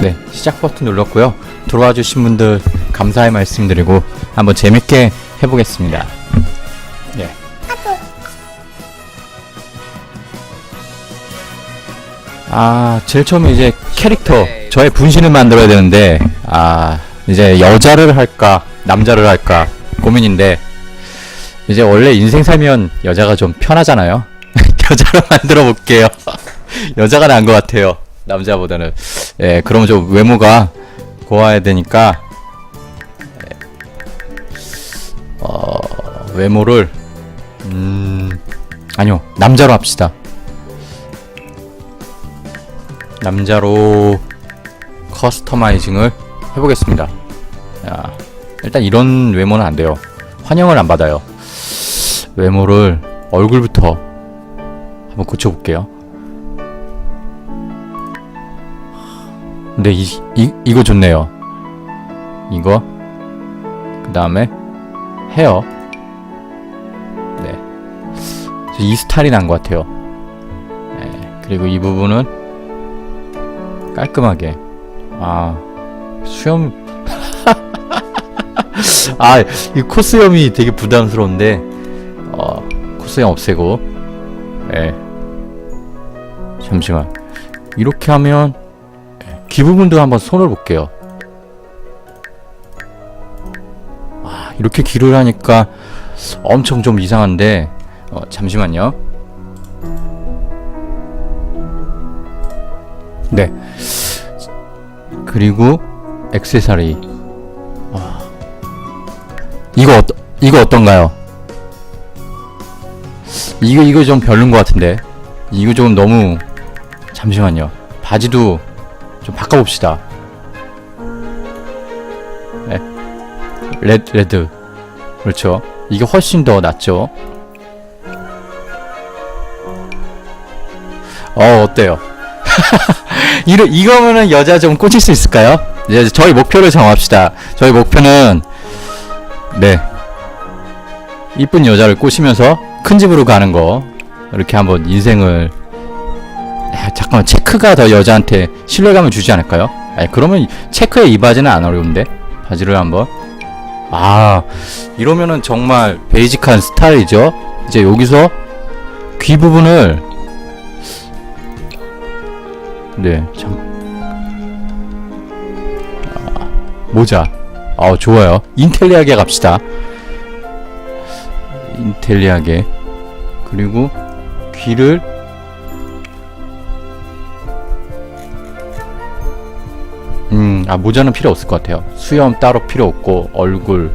네, 시작 버튼 눌렀고요. 들어와 주신 분들 감사의 말씀 드리고 한번 재밌게 해보겠습니다. 네. 아, 제일 처음에 이제 캐릭터, 저의 분신을 만들어야 되는데, 아, 이제 여자를 할까, 남자를 할까, 고민인데, 이제 원래 인생 살면 여자가 좀 편하잖아요? 여자로 만들어 볼게요. 여자가 나은 것 같아요. 남자보다는. 예, 그러면 좀 외모가 고와야 되니까, 예, 어, 외모를, 음, 아니요, 남자로 합시다. 남자로 커스터마이징을 해보겠습니다. 야, 일단 이런 외모는 안 돼요. 환영을 안 받아요. 외모를 얼굴부터 한번 고쳐볼게요. 근데 이, 이, 이거 좋네요. 이거. 그 다음에 헤어. 네. 저이 스타일이 난 것 같아요. 네. 그리고 이 부분은 깔끔하게. 아, 수염. 아, 이 코스염이 되게 부담스러운데, 어, 코스염 없애고, 예. 잠시만. 이렇게 하면, 예, 귀 부분도 한번 손을 볼게요. 아, 이렇게 귀를 하니까 엄청 좀 이상한데, 어, 잠시만요. 네. 그리고 액세서리. 아. 이거 어떠, 이거 어떤가요? 이거 이거 좀 별론 것 같은데. 이거 좀 너무 잠시만요. 바지도 좀 바꿔봅시다. 네. 레드 레드. 그렇죠. 이게 훨씬 더 낫죠. 어 어때요? 이러, 이거면은 여자 좀 꽂힐 수 있을까요? 이제 저희 목표를 정합시다. 저희 목표는 네 이쁜 여자를 꼬시면서 큰 집으로 가는 거 이렇게 한번 인생을 야, 잠깐만 체크가 더 여자한테 신뢰감을 주지 않을까요? 아니 그러면 체크에 이 바지는 안 어려운데 바지를 한번 아 이러면은 정말 베이직한 스타일이죠. 이제 여기서 귀 부분을 네, 참. 아, 모자. 아, 좋아요. 인텔리하게 갑시다. 인텔리하게. 그리고 귀를 아, 모자는 필요 없을 것 같아요. 수염 따로 필요 없고, 얼굴,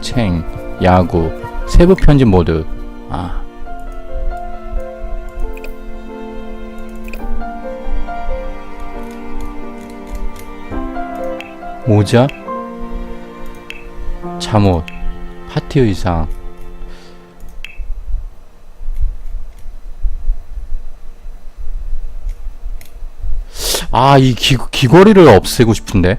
챙, 야구, 세부 편집 모드. 아. 모자, 잠옷, 파티 의상. 아, 이 귀, 귀걸이를 없애고 싶은데.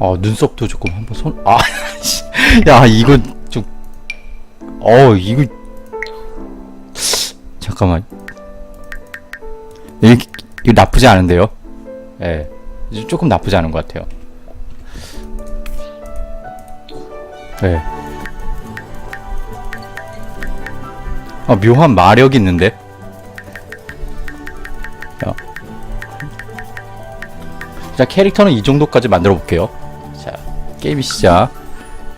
어, 눈썹도 조금 한번 손, 아, 씨. 야, 이거 좀, 어, 이거, 잠깐만. 이거, 이거 나쁘지 않은데요? 예. 네. 조금 나쁘지 않은 것 같아요. 네. 아, 묘한 마력이 있는데? 야. 자, 캐릭터는 이 정도까지 만들어 볼게요. 자, 게임 시작.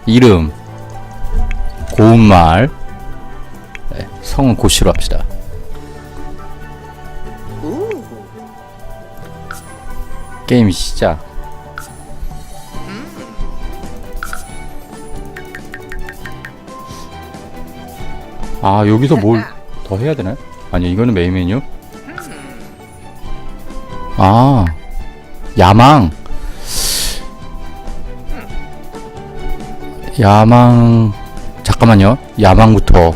이름. 고운말. 네, 성은 고시로 합시다. 게임 시작. 아 여기서 뭘 더 해야 되나요? 아니 이거는 메인 메뉴. 아 야망. 야망 잠깐만요. 야망부터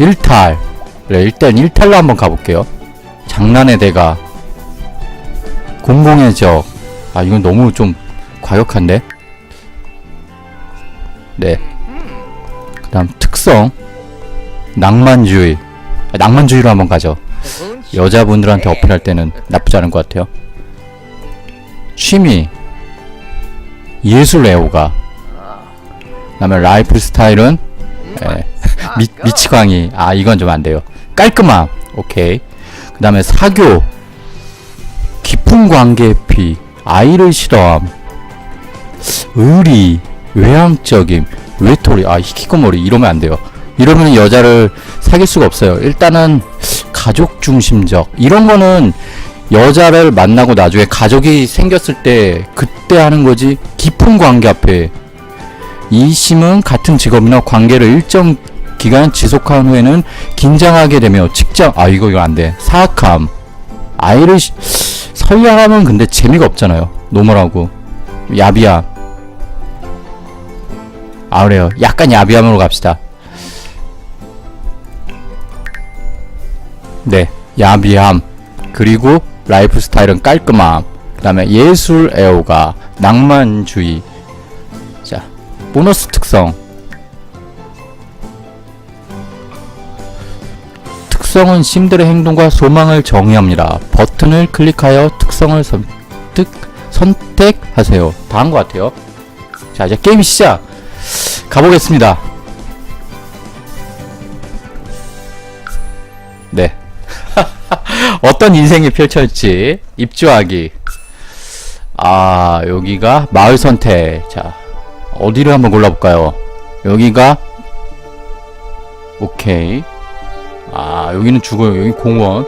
일탈. 그래 일단 일탈로 한번 가볼게요. 장난의 대가. 공공의 적. 아 이건 너무 좀 과격한데. 네. 그 다음 특 특성 낭만주의. 아, 낭만주의로 한번 가죠. 여자분들한테 어필할 때는 나쁘지 않은 것 같아요. 취미. 예술 애호가. 그다음에 라이프 스타일은 예, 미, 미치광이. 아 이건 좀 안 돼요. 깔끔함. 오케이. 그 다음에 사교. 깊은 관계 피. 아이를 싫어함. 의리. 외향적임. 외톨이. 아 히키코모리 이러면 안 돼요 이러면 여자를 사귈 수가 없어요. 일단은 가족 중심적. 이런 거는 여자를 만나고 나중에 가족이 생겼을 때 그때 하는 거지 깊은 관계 앞에. 이 심은 같은 직업이나 관계를 일정 기간 지속한 후에는 긴장하게 되며 직장 아 이거 이거 안 돼. 사악함. 아이를 시- 설량하면 근데 재미가 없잖아요. 노멀하고. 야비함. 아 그래요. 약간 야비함으로 갑시다 네 야비함 그리고 라이프 스타일은 깔끔함 그 다음에 예술 애호가 낭만주의 자 보너스 특성 특성은 심들의 행동과 소망을 정의합니다. 버튼을 클릭하여 특성을 선택, 선택하세요. 다 한 것 같아요. 자, 이제 게임 시작! 가보겠습니다. 어떤 인생이 펼쳐질지 입주하기. 아, 여기가 마을 선택. 자, 어디를 한번 골라볼까요? 여기가 오케이. 아 여기는 죽어요 여기 공원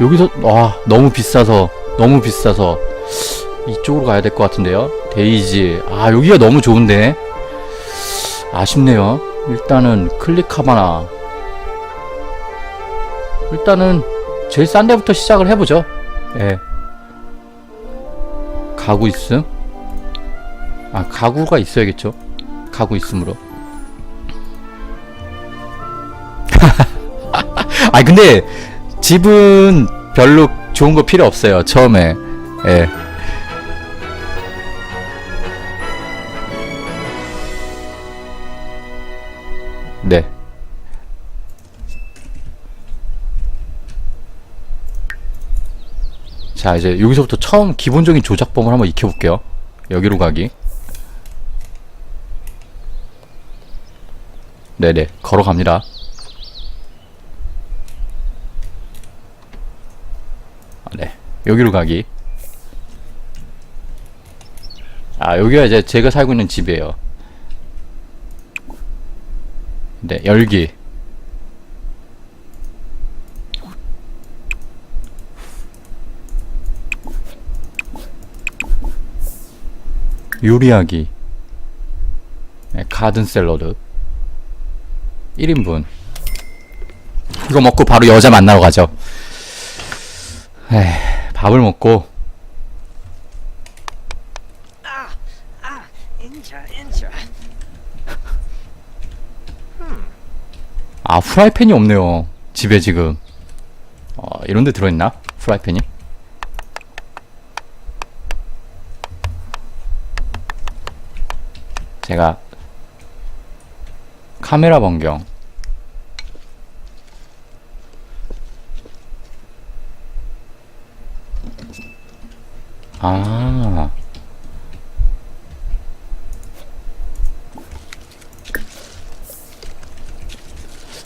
여기서 와 너무 비싸서 너무 비싸서 이쪽으로 가야 될 것 같은데요 데이지 아 여기가 너무 좋은데 아쉽네요 일단은 클릭하바나 일단은 제일 싼 데부터 시작을 해보죠. 예. 가구 있음? 아 가구가 있어야겠죠. 가구 있음으로. 아 근데 집은 별로 좋은 거 필요 없어요 처음에. 예. 네. 자 이제 여기서부터 처음 기본적인 조작법을 한번 익혀볼게요 여기로 가기 네네 걸어갑니다 아, 네. 여기로 가기. 아, 여기가 이제 제가 살고 있는 집이에요. 네, 열기. 요리하기. 네, 가든 샐러드. 1인분. 이거 먹고 바로 여자 만나러 가죠. 에이, 밥을 먹고 아 후라이팬이 없네요 집에 지금 어, 이런데 들어있나 후라이팬이 제가 카메라 변경. 아.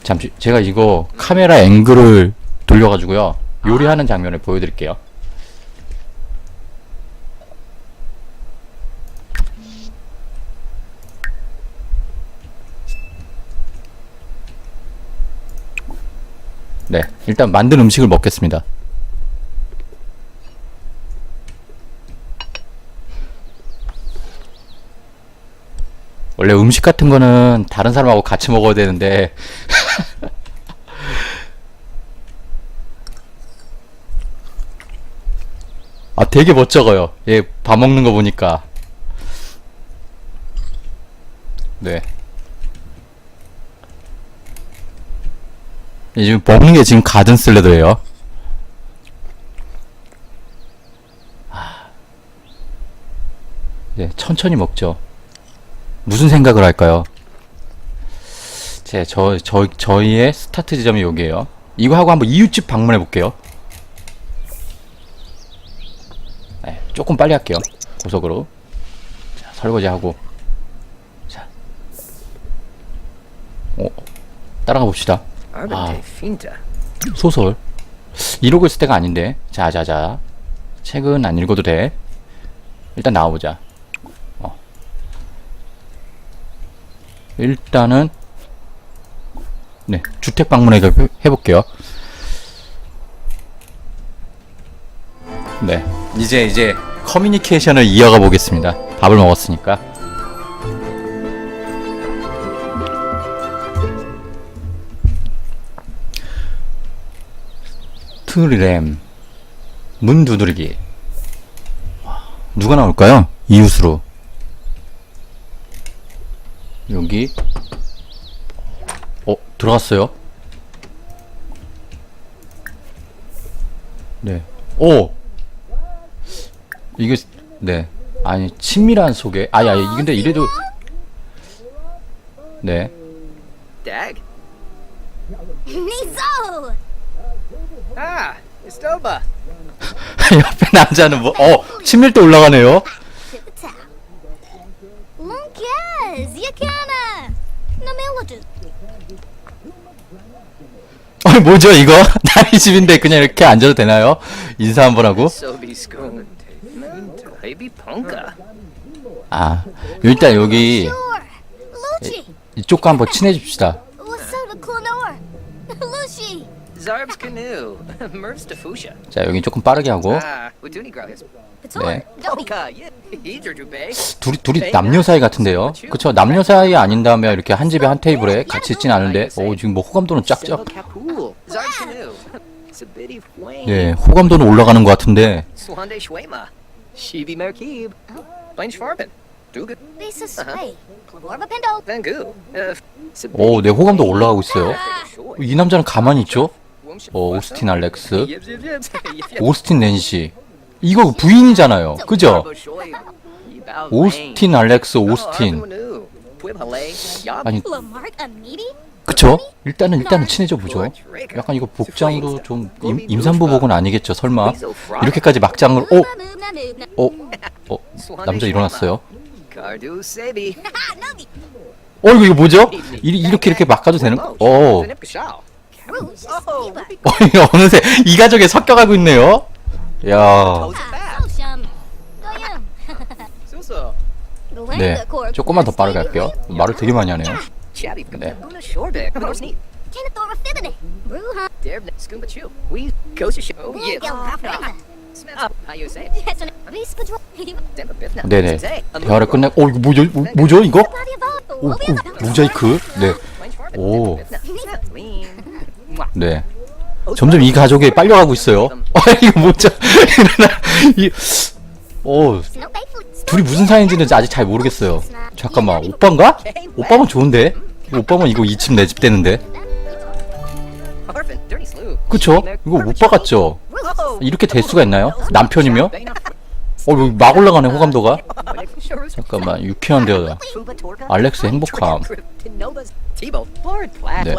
잠시 제가 이거 카메라 앵글을 돌려가지고요. 요리하는 장면을 보여드릴게요. 네, 일단 만든 음식을 먹겠습니다. 원래 음식 같은 거는 다른 사람하고 같이 먹어야 되는데. 아 되게 멋쩍어요. 얘 밥 먹는 거 보니까. 네 이제 먹는 게 지금 가든 아. 네 천천히 먹죠 무슨 생각을 할까요 제, 저, 저, 저희의 스타트 지점이 여기에요. 이거 하고 한번 이웃집 방문해 볼게요. 네, 조금 빨리 할게요. 고속으로. 자, 설거지 하고. 자. 어, 따라가 봅시다. Finta. 소설. 이러고 있을 때가 아닌데. 자, 자, 자. 책은 안 읽어도 돼. 일단 나와보자. 어. 일단은, 네, 주택 방문해 해- 해볼게요. 네. 이제, 이제, 커뮤니케이션을 이어가 보겠습니다. 밥을 먹었으니까. 트램 문 두드리기. 와, 누가 나올까요? 이웃으로. 여기. 어 들어갔어요? 네오! 이게 네. 아니 친밀한 소개. 아니 아니 근데 이래도. 네. Dag. Ah, Estoba. 옆에 남자는 뭐 어 친밀도 올라가네요 Yakana! No melody. 어 뭐죠 이거 남의 집인데 그냥 이렇게 앉아도 되나요 인사 한번 하고 Sobi. Baby. 아 일단 여기 Sure. 이쪽과 한번 친해집시다 Zarb's canoe. Merv's defusha. 자 여기 조금 빠르게 하고 Ah, 네. Yeah. 둘이 둘이 남녀 사이 같은데요 그쵸 남녀 사이 아닌 다음에 이렇게 한 집에 한 테이블에 같이 있진 않은데 오 지금 뭐 호감도는 짝짝 Capul. Zarb's canoe. Sabidi Fwayne. 네 호감도는 올라가는 것 같은데 Swande Shwema. Shibi Merkib. Sway. Van Goo. Uh, 오내 호감도 올라가고 있어요. 이 남자는 가만히 있죠 Wumsh- 어 오스틴 알렉스. 오스틴 낸시 이거 부인이잖아요 그죠 오스틴 알렉스 오스틴 아니? 그쵸 일단은 일단은 친해져 보죠 약간 이거 복장도 좀 임, 임산부복은 아니겠죠 설마 이렇게까지 막장을 어? 어? 어? 남자 일어났어요! 어 이거 이거 뭐죠? 이, 이렇게 이렇게 막 가도 되는 거? 어. Oh. 어 어느새 이 가족에 섞여가고 있네요. 야. 네, 조금만 더 빠르게 할게요. 말을 되게 많이 하네요. 네. 비프나 네네. 대화를 끝내 어 이거 뭐죠? 뭐, 뭐죠 이거? 오, 오 모자이크? 오. 네 점점 이 가족에 빨려가고 있어요 아 이거 뭐죠? 이, 오 둘이 무슨 사이인지는 아직 잘 모르겠어요 잠깐만 오빠인가? 오빠면 좋은데? 오빠면 이거 이 집 내 집 되는데 그쵸? 이거 오빠 같죠? 이렇게 될 수가 있나요? 남편이며? 어 여기 막 올라가네 호감도가 잠깐만 유쾌한 대화다 알렉스 행복함 네.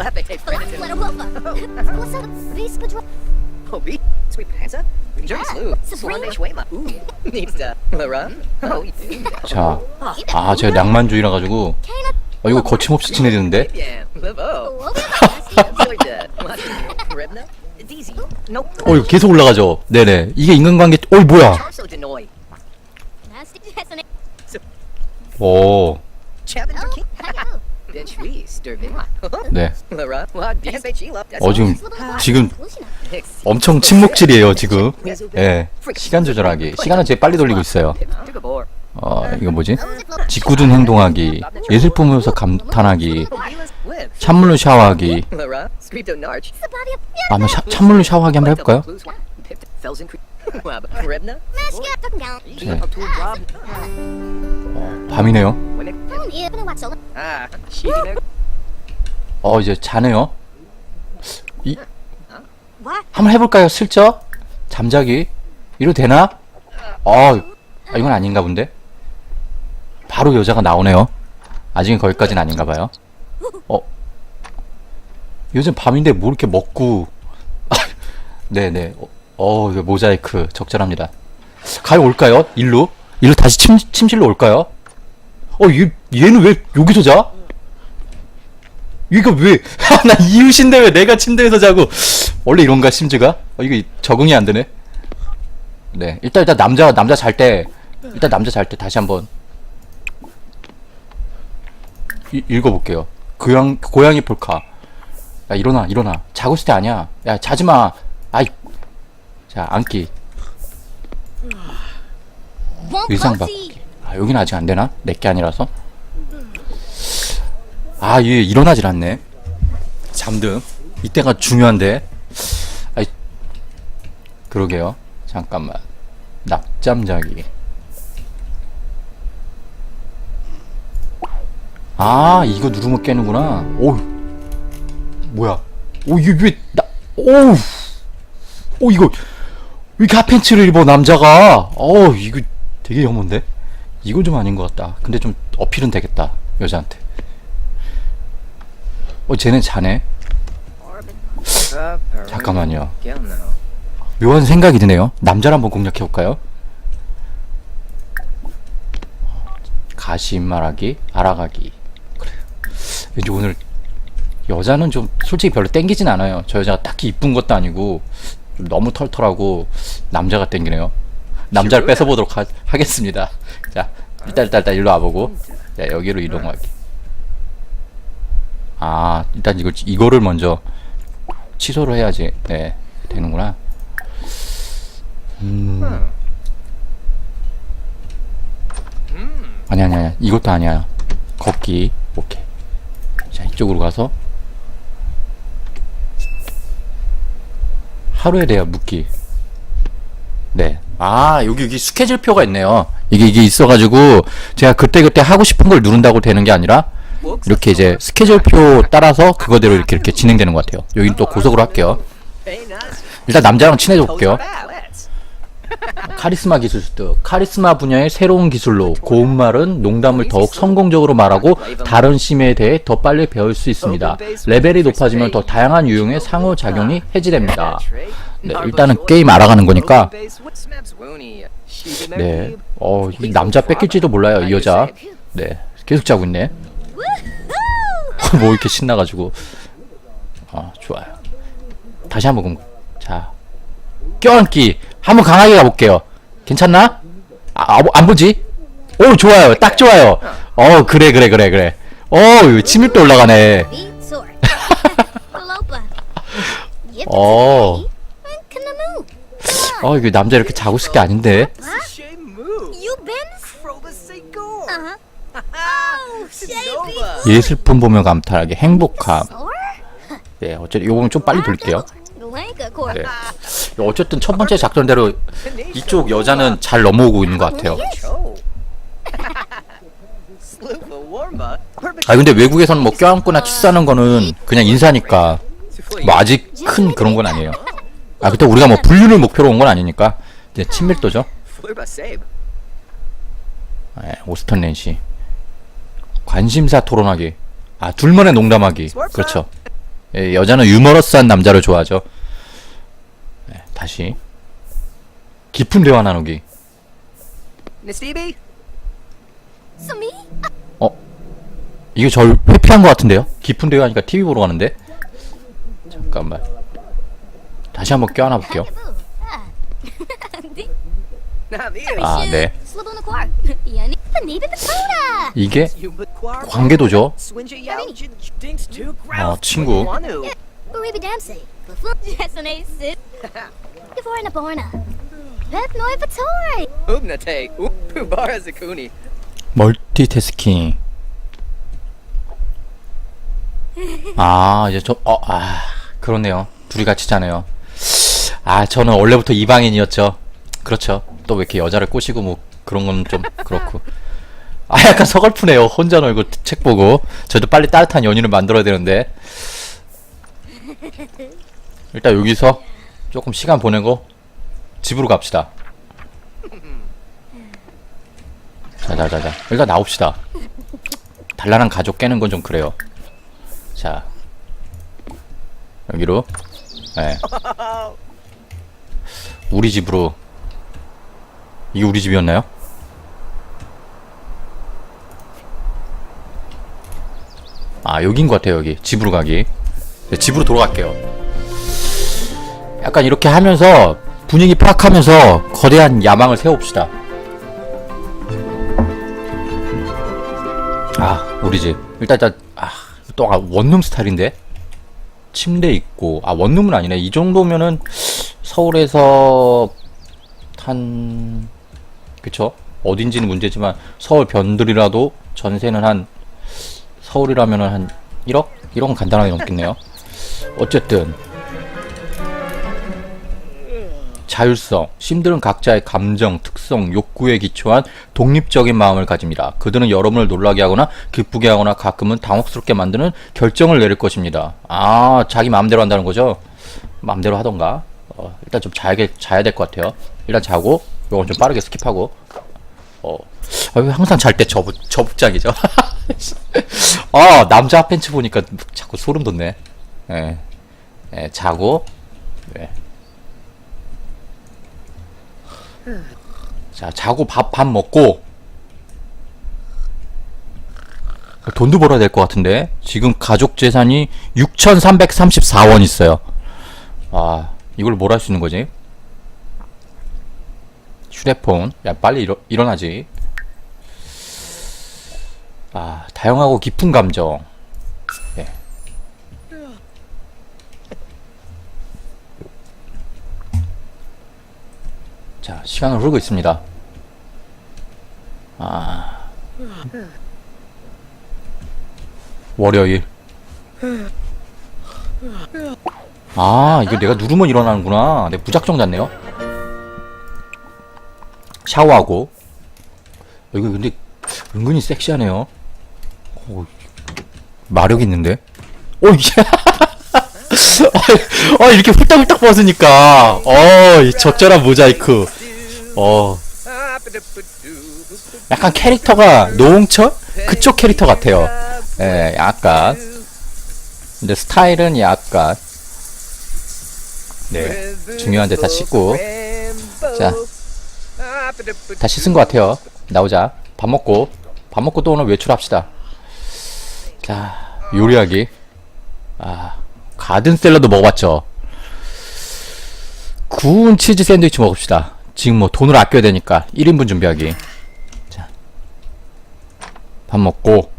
자, 아 제가 낭만주의라 가지고 어 이거 거침없이 친해지는데? 어 이거 계속 올라가죠? 네네. 이게 인간관계 어 뭐야? 오 네. 어 지금 지금 엄청 침묵질이에요 지금. 예. 시간 조절하기. 시간은 제일 빨리 돌리고 있어요. 어 이거 뭐지? 짓궂은 행동하기 예술 보면서 감탄하기 찬물로 샤워하기. 아, 한번 샤, 찬물로 샤워하기 한번 해볼까요? 네. 어, 밤이네요. 어 이제 자네요. 이 한번 해볼까요? 슬쩍? 잠자기? 이래도 되나? 어 아, 이건 아닌가 본데. 바로 여자가 나오네요. 아직은 거기까지는 아닌가 봐요. 어? 요즘 밤인데 뭐 이렇게 먹고? 네네. 어, 어 이거 모자이크 적절합니다 가요 올까요? 일로? 일로 다시 침, 침실로 올까요? 어 얘, 얘는 왜 여기서 자? 얘가 왜? 나 이웃인데 왜 내가 침대에서 자고 원래 이런가 심지가? 어, 이거 적응이 안 되네 네 일단 일단 남자 남자 잘 때 일단 남자 잘 때 다시 한번 이- 읽어볼게요 고양, 고양이 폴카 야 일어나 일어나 자고 있을 때 아니야 야 자지마 아이 자 앉기. Won't 의상. 바꾸기. 아 여기는 아직 안 되나? 내게 아니라서? 아 얘 일어나질 않네. 잠듦. 이때가 중요한데. 아이 그러게요. 잠깐만. 낮잠 자기. 아 이거 누르면 깨는구나. 오 뭐야? 오 이게 왜 나 오우. 오 이거 왜 핫팬츠를 입어 남자가? 어 이거 되게 혐오인데? 이건 좀 아닌 것 같다. 근데 좀 어필은 되겠다 여자한테. 어 쟤는 자네? 잠깐만요. 묘한 생각이 드네요. 남자를 한번 공략해볼까요? 가시 말하기 알아가기. 그래. 왠지 오늘 여자는 좀 솔직히 별로 땡기진 않아요. 저 여자가 딱히 이쁜 것도 아니고 좀 너무 털털하고 남자가 땡기네요. 남자를 뺏어 보도록 하, 하겠습니다. 자 일단 일단 일단 일로 와보고. 자 여기로 이동하기 아 일단 이걸 이거를 먼저 취소를 해야지. 네 되는구나. 음. 아니 아니 아니 이것도 아니야. 걷기. 오케이. 자 이쪽으로 가서 하루에 대한 묻기. 네 아 여기 여기 스케줄표가 있네요. 이게 이게 있어가지고 제가 그때 그때 하고 싶은 걸 누른다고 되는 게 아니라 이렇게 이제 스케줄표 따라서 그거대로 이렇게 이렇게 진행되는 것 같아요. 여긴 또 고속으로 할게요. 일단 남자랑 친해져 볼게요. 카리스마 기술 습득 카리스마 분야의 새로운 기술로 고운 말은 농담을 더욱 성공적으로 말하고 다른 심에 대해 더 빨리 배울 수 있습니다. 레벨이 높아지면 더 다양한 유형의 상호작용이 해지됩니다. 네, 일단은 게임 알아가는 거니까 네, 어, 이 남자 뺏길지도 몰라요, 이 여자. 네, 계속 자고 있네. 뭐 이렇게 신나가지고. 아, 좋아요. 다시 한번 공. 자, 껴안기. 한번 강하게 가볼게요. 괜찮나? 아, 아, 안 보지? 오, 좋아요. 딱 좋아요. 어, 그래, 그래, 그래, 그래. 어, 침입도 올라가네. 어. 어, 이거 남자 이렇게 자고 있을 게 아닌데. 예술품 보며 감탄하기, 행복함. 네, 어쨌든 보면 좀 빨리 돌릴게요. Glenka Corp. 네. 어쨌든 첫 번째 작전대로 이쪽 여자는 잘 넘어오고 있는 것 같아요. 아 근데 외국에서는 뭐 껴안거나 키스하는 거는 그냥 인사니까 뭐 아직 큰 그런 건 아니에요. 아 그때 우리가 뭐 분류를 목표로 온 건 아니니까 이제 친밀도죠. 네, 오스턴 낸시 관심사 토론하기. 아 둘만의 농담하기. 그렇죠. 예, 여자는 유머러스한 남자를 좋아하죠. 네, 다시 깊은 대화 나누기. So me? 이게 절 회피한 것 같은데요? 깊은 대화니까 TV 보러 가는데. 잠깐만. 다시 한번 껴안아 볼게요. 아, 네. 이게 관계도죠. 어, 친구. Uribe Dempsey. Buffoon Jason A. Sid. Givorna Borna. Beth Noi Vatoy. Ubnate. Ubara Zakuni. 멀티태스킹. 아, 이제 저, 어, 아, 그렇네요. 둘이 같이 자네요. 아, 저는 원래부터 이방인이었죠. 그렇죠. 또 왜 이렇게 여자를 꼬시고 뭐 그런 건 좀 그렇고. 아, 약간 서글프네요. 혼자 놀고 책 보고. 저도 빨리 따뜻한 연인을 만들어야 되는데. 일단 여기서 조금 시간 보내고 집으로 갑시다. 자자자자. 일단 나옵시다. 단란한 가족 깨는 건 좀 그래요. 자. 여기로 네. 우리 집으로 이게 우리 집이었나요? 아 여긴 것 같아요 여기 집으로 가기 네, 집으로 돌아갈게요 약간 이렇게 하면서 분위기 파악하면서 거대한 야망을 세웁시다. 아 우리 집. 일단 일단 아또 원룸 스타일인데? 침대 있고. 아 원룸은 아니네. 이 정도면은 서울에서 한 그쵸? 어딘지는 문제지만 서울 변들이라도 전세는 한 서울이라면은 한 1억? 1억은 간단하게 넘겠네요. 어쨌든 자율성, 심들은 각자의 감정, 특성, 욕구에 기초한 독립적인 마음을 가집니다. 그들은 여러분을 놀라게 하거나 기쁘게 하거나 가끔은 당혹스럽게 만드는 결정을 내릴 것입니다. 아, 자기 마음대로 한다는 거죠? 마음대로 하던가. 어, 일단 좀 자야, 자야 될 것 같아요. 일단 자고, 요건 좀 빠르게 스킵하고. 어, 아, 왜 항상 잘 때 저부, 저북장이죠? 아, 남자 핫팬츠 보니까 자꾸 소름 돋네. 예. 예, 자고, 예. 자, 자고 밥, 밥 먹고. 돈도 벌어야 될 것 같은데. 지금 가족 재산이 6,334원 있어요. 아, 이걸 뭘 할 수 있는 거지? 휴대폰. 야, 빨리 일어, 일어나지. 아, 다양하고 깊은 감정. 예. 자, 시간은 흐르고 있습니다. 아. 월요일. 아, 이거 내가 누르면 일어나는구나. 내가 무작정 잤네요. 샤워하고. 이거 근데 은근히 섹시하네요. 오, 마력 있는데? 오, 이게. 아, 이렇게 훌떡훌떡 벗으니까. 어, 이 적절한 모자이크. 어, 약간 캐릭터가 노홍철? 그쪽 캐릭터 같아요. 예, 약간. 근데 스타일은 약간. 네, 중요한 데다 씻고. 자, 다 씻은 것 같아요. 나오자. 밥 먹고. 밥 먹고 또 오늘 외출합시다. 자, 요리하기. 아, 가든 샐러드 먹어봤죠. 구운 치즈 샌드위치 먹읍시다. 지금 뭐 돈을 아껴야 되니까 1인분 준비하기. 자, 밥 먹고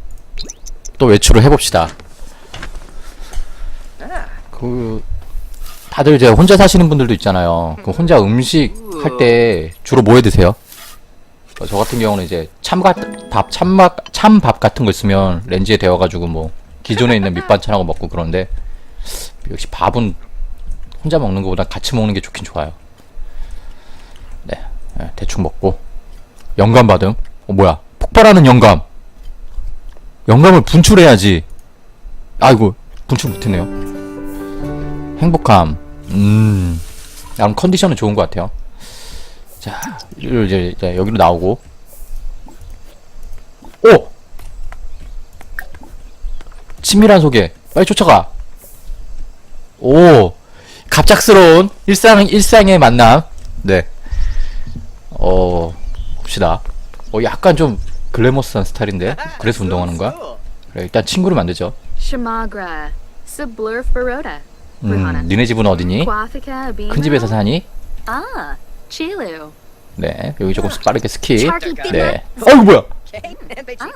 또 외출을 해봅시다. 그 다들 이제 혼자 사시는 분들도 있잖아요. 그 혼자 음식 할 때 주로 뭐 해 드세요? 어, 저 같은 경우는 이제 참밥 밥 참밥 참밥 같은 거 있으면 렌즈에 데워가지고 뭐 기존에 있는 밑반찬하고 먹고 그런데 역시 밥은 혼자 먹는 것보다 같이 먹는 게 좋긴 좋아요. 네, 네, 대충 먹고 영감 받음. 어 뭐야? 폭발하는 영감. 영감을 분출해야지. 아이고 분출 못했네요. 행복함. 음, 나름 컨디션은 좋은 것 같아요. 자, 이제, 이제 여기로 나오고. 오! 친밀한 소개. 빨리 쫓아가. 오! 갑작스러운 일상, 일상의 만남. 네. 어, 봅시다. 어, 약간 좀 글래머스한 스타일인데? 그래서 운동하는 거야? 그래, 일단 친구를 만들죠. 음, 니네 집은 어디니? 큰 집에서 사니? Chilu. 네, 여기 조금 빠르게 스킵. 네. 어이 뭐야? Ah,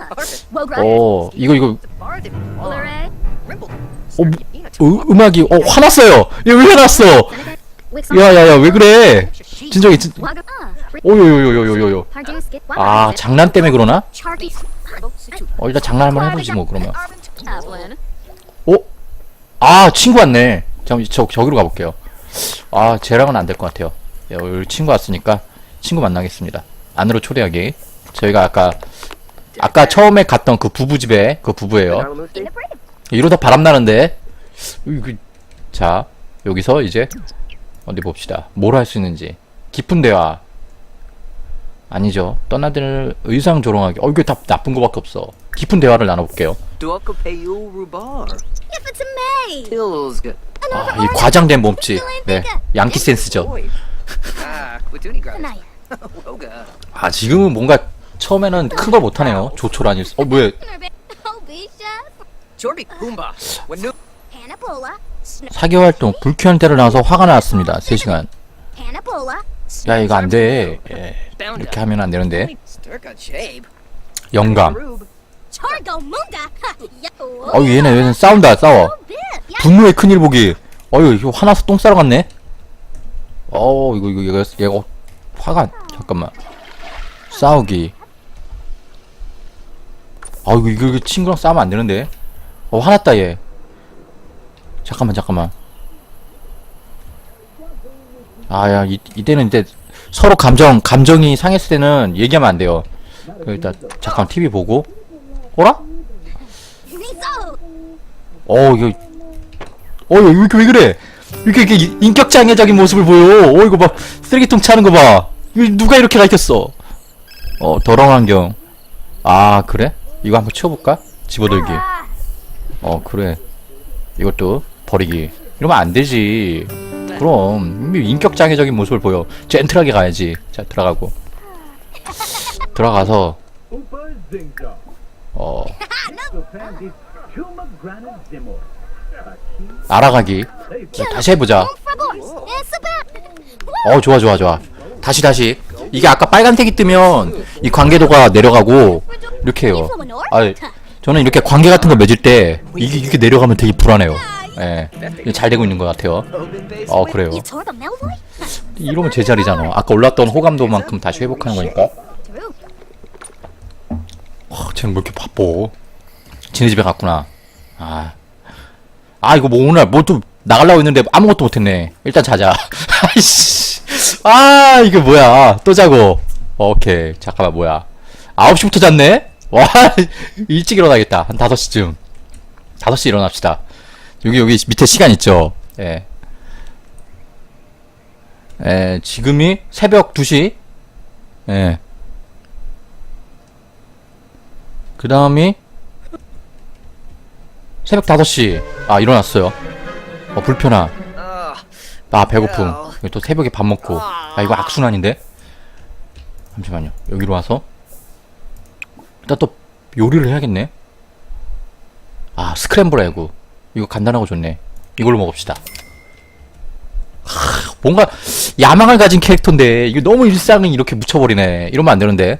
well, 오, 이거 이거 Lure, 어, 뭐, 음, 음악이 어 화났어요. 얘왜 화났어? 야야야 왜 그래? 진정해. 진... 오요요요요요요. Get 아 장난 때문에 그러나? 어 일단 장난 한번 해보지 뭐 그러면. 어? 아 친구 왔네. 잠 저, 저기로 가볼게요. 아 쟤랑은 안 될 것 같아요. 야, 여기 친구 왔으니까 친구 만나겠습니다. 안으로 초대하기. 저희가 아까 아까 처음에 갔던 그 부부 집에 그 부부예요. 이러다 바람 나는데. 으이구. 자 여기서 이제 어디 봅시다. 뭘 할 수 있는지 깊은 대화. 아니죠. 떠나들 의상 조롱하기. 어 이게 다 나쁜 거밖에 없어. 깊은 대화를 나눠볼게요. 아, 이 과장된 몸짓. 네, 양키 센스죠. Ah. 아, 지금은 뭔가 처음에는 큰 걸 못하네요. 조촐하니. 어, 뭐야? Oh, 사기 활동 불쾌한 때를 나와서 화가 났습니다. 3 시간. Hanapola. 야, 이거 안 돼. 예, 이렇게 하면 안 되는데. 영감. 어유 얘네 얘는 싸운다 싸워. 분노의 큰일 보기 어유 이거 화나서 똥 싸러 갔네 어 이거 이거 얘가 얘가 어, 화가 잠깐만. 싸우기. 아 이거 이거, 친구랑 싸우면 안 되는데. 어 화났다 얘. 잠깐만 잠깐만. 아야 이때는 이제 서로 감정 감정이 상했을 때는 얘기하면 안 돼요. 그 일단 잠깐 TV 보고. 어라. 어 이거 어 이거 이렇게 왜 그래? 이렇게 이렇게 인격 장애적인 모습을 보여. 어 이거 봐. 쓰레기통 차는 거봐 누가 이렇게 가르쳤어? 어 더러운 환경. 아 그래? 이거 한번 치워볼까? 집어들기. 어 그래. 이것도 버리기. 이러면 안 되지. 그럼. 이미 인격 장애적인 모습을 보여. 젠틀하게 가야지. 자 들어가고. 들어가서. 어. 알아가기. 자, 다시 해보자. 어 좋아 좋아 좋아 다시 다시. 이게 아까 빨간색이 뜨면 이 관계도가 내려가고 이렇게 해요. 아 저는 이렇게 관계 같은 거 맺을 때 이게 이렇게 내려가면 되게 불안해요. 예. 잘 되고 있는 것 같아요. 어 그래요? 이러면 제자리잖아. 아까 올랐던 호감도만큼 다시 회복하는 거니까. True. 어, 쟤는 뭐 이렇게 바빠? 지네 집에 갔구나. 아, 아 이거 뭐 오늘 뭐좀 나가려고 했는데 아무것도 못했네. 일단 자자. 아이씨 아 이거 뭐야? 또 자고. 오케이. 잠깐만 뭐야? 9시부터 잤네? 와 일찍 일어나겠다. 한 5시쯤. 5시 일어납시다. 여기 여기 밑에 시간 있죠? 예. 예, 지금이 새벽 2시? 예. 그 다음이 새벽 5시. 아 일어났어요. 어 불편함 아 배고픔. 이거 또 새벽에 밥 먹고. 아. 이거 악순환인데? 잠시만요. 여기로 와서. 일단 또 요리를 해야겠네. 아 스크램블 에그 이거 간단하고 좋네. 이걸로 먹읍시다. 하, 뭔가 야망을 가진 캐릭터인데 이거 너무 일상을 이렇게 묻혀버리네. 이러면 안 되는데.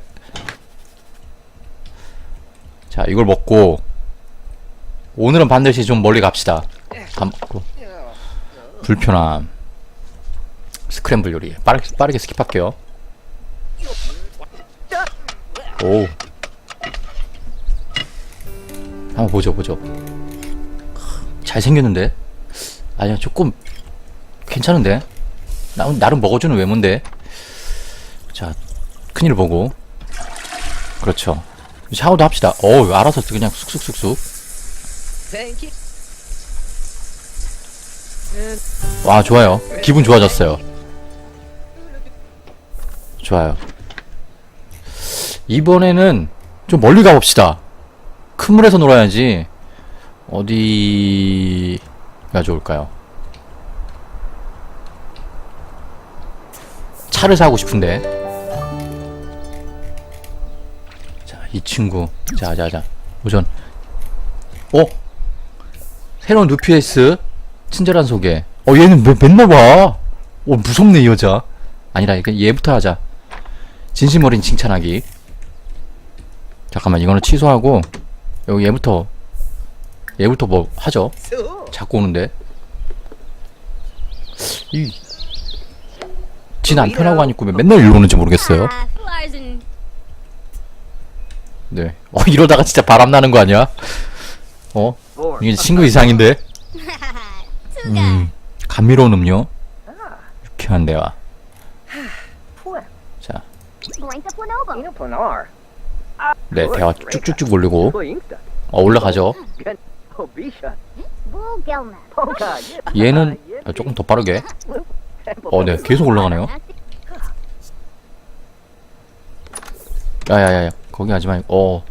자 이걸 먹고 오늘은 반드시 좀 멀리 갑시다. 밥 먹고. 불편함 스크램블 요리. 빠르게, 빠르게 스킵할게요. 오. 한번 보죠 보죠. 잘생겼는데? 아니야 조금 괜찮은데? 나, 나름 먹어주는 외모인데? 자 큰일 보고. 그렇죠. 샤워도 합시다. 어우 알아서 그냥 쑥쑥쑥쑥. 와 좋아요. 기분 좋아졌어요 좋아요 이번에는 좀 멀리 가봅시다 큰 물에서 놀아야지 어디가 좋을까요 차를 사고 싶은데 자 이 친구 자 자 자 우선 어 새로운 루피에스 친절한 소개. 어, 얘는 왜 맨날 봐? 어, 무섭네, 이 여자. 아니라, 얘부터 하자. 진심 어린 칭찬하기. 잠깐만, 이거는 취소하고, 여기 얘부터, 얘부터 뭐 하죠? 자꾸 오는데. 이, 지 남편하고 하니까 왜 맨날 일로 오는지 모르겠어요. 네. 어, 이러다가 진짜 바람 나는 거 아니야? 어? 이게 친구 이상인데? 음, 감미로운 음료. 유쾌한 대화. 네, 대화 쭉쭉쭉 올리고. 어, 올라가죠. 얘는 아, 조금 더 빠르게. 어, 네, 계속 올라가네요. 야야야야, 거기 하지 말고. 어,